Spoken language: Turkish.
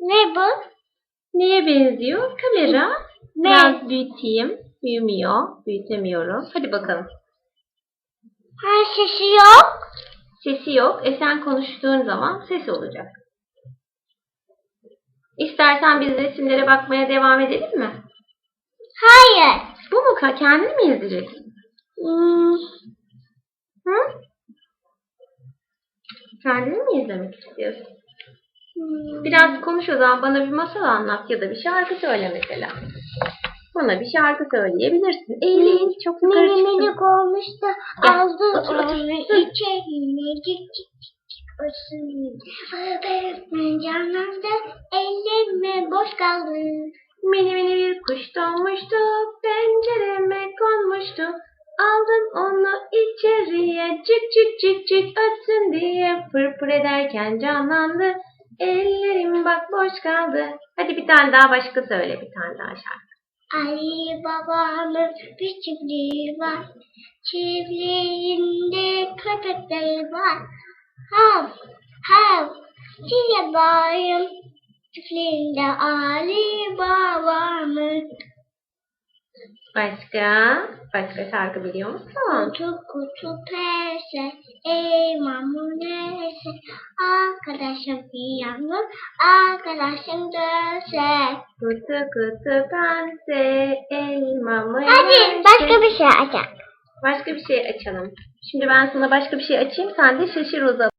Ne bu? Neye benziyor? Kamera. Ne? Biraz büyüteyim. Büyümüyor. Büyütemiyorum. Hadi bakalım. Her sesi yok. Sesi yok. E sen konuştuğun zaman ses olacak. İstersen biz resimlere bakmaya devam edelim mi? Hayır. Bu mu? Kendini mi izleyeceksin? Hmm, Hı? Kendini mi izlemek istiyorsun? Hmm. Biraz konuş o zaman bana bir masal anlat ya da bir şarkı söyle mesela. Bana bir şarkı söyleyebilirsin. Eğleyin çok yukarı çıksın. minik olmuş da aldı onu cik olsun. Ben canlandı ellerime boş kaldı. Mini mini bir kuş donmuştu, pencereme konmuştu. Aldım onu içeriye, cik cik cik cik ötsün diye pır ederken canlandı. Ellerim bak boş kaldı. Hadi bir tane daha başka söyle, bir tane daha şarkı. Ali babamın bir çiftliği var. Çiftliğinde köpekleri var. Hav hav size bayım. Çiftliğinde Ali babamın Başka? Başka şarkı biliyor musun? kutu kutu perse ey mamunese arkadaşım yalnız arkadaşım dönse. Kutu kutu pense, elma mı? Hadi başka bir şey açalım. Başka bir şey açalım. Şimdi ben sana başka bir şey açayım, sen de şaşır o zaman.